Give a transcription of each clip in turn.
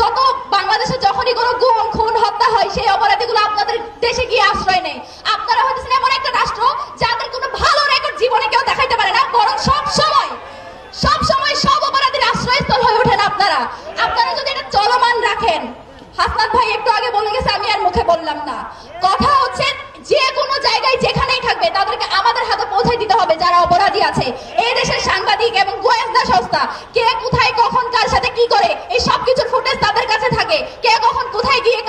যত বাংলাদেশে যখনই কোনো গুম, খুন, হত্যা হয়, সেই অপরাধীগুলো আপনাদের দেশে গিয়ে আশ্রয় নেয়। আপনারা হতেছেন এমন একটা রাষ্ট্র, যাদের কোনো ভালো রেকর্ড জীবনে কেউ দেখাইতে পারে না, বরং সব সময় সব সময় সব অপরাধীর আশ্রয়স্থল হয়ে ওঠেন আপনারা। আপনারা যদি এটা চলমান রাখেন, হাসনাত ভাই একটু আগে বলে গেছে, আমি আর মুখে বললাম না। কথা হচ্ছে, যে কোনো জায়গায় যেখানেই থাকবে, তাদেরকে আমাদের হাতে পৌঁছে দিতে হবে, যারা অপরাধী আছে। এই দেশের সাংবাদিক এবং গোয়েন্দা সংস্থা, কে কোথায়, কখন, কার সাথে কি করে, এই সব কিছুর ফুটেজ তাদের কাছে থাকে কে কখন কোথায় গিয়ে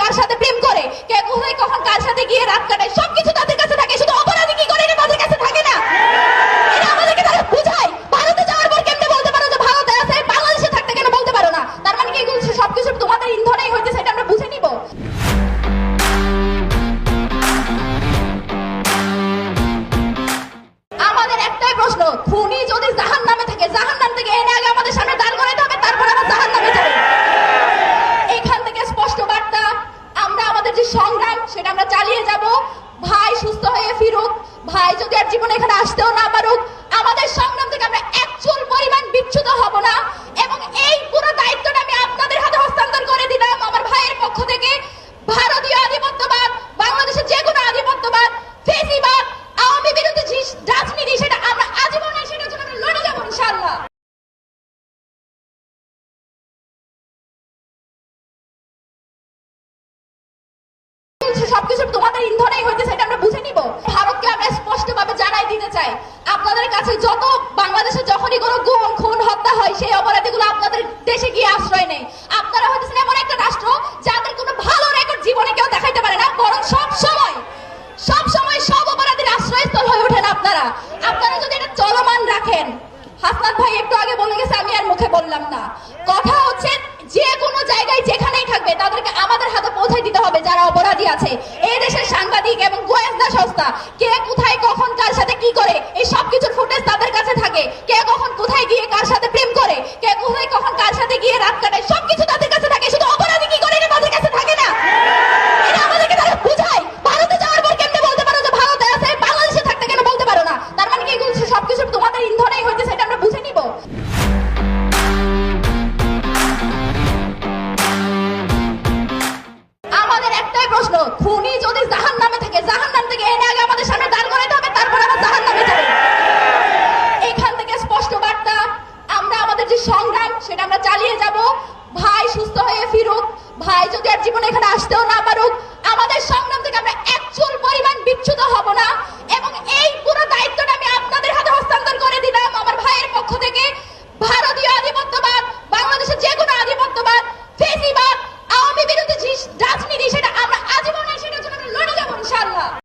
ভাই সুস্থ হয়ে ফিরুক। ভাই যদি আর জীবনে এখানে আসতেও না পারুক, আমাদের সংগ্রাম থেকে আমরা একচুল পরিমাণ বিচ্যুত হব না এবং এই পুরো দায়িত্বটা আমি আপনাদের হাতে হস্তান্তর করে দিলাম আমার ভাইয়ের পক্ষ থেকে ভারতীয় আধিপত্যবাদ বাংলাদেশের যে কোনো আধিপত্যবাদ ফেসিবাদ আওয়ামী বিরুদ্ধে যে রাজনীতি সেটা আমরা আজীবনে সেটার জন্য আমরা লড়ে যাব ইনশাআল্লাহ তোমাদের ইন্ধনেই হইতেছে এটা আমরা বুঝে নিব। ভারতকে আমরা স্পষ্টভাবে জানাই দিতে চাই। আপনাদের কাছে যত বাংলাদেশে যখনই কোনো গুম, খুন, হত্যা হয়, সেই অপরাধীগুলো আপনাদের দেশে গিয়ে আশ্রয় নেয়। আপনারা হইতেছেন এমন একটা রাষ্ট্র যাদের কোনো ভালো রেকর্ড জীবনে কেউ দেখাইতে পারে না, বরং সব সময় সব সময় সব অপরাধীর আশ্রয়স্থল হয়ে ওঠেন আপনারা। আপনারা যদি এটা চলমান রাখেন, হাসনাত ভাই একটু আগে বলে গেছে, আমি আর মুখে বললাম না। কথা হচ্ছে যে কোনো জায়গায় যেখানেই থাকবে, তাদেরকে আমাদের হাতে হবে যারা অপরাধী আছে। এই দেশের সাংবাদিক এবং গোয়েন্দা সংস্থা, কে কোথায়, কখন, কার সাথে কি করে, এই সব কিছুর ফুটেজ তাদের কাছে থাকে। কে কখন জীবনে এখানে আসতেও না পারুক। আমাদের সংগ্রাম থেকে আমরা একচুল পরিমাণ বিচ্ছুত হব না।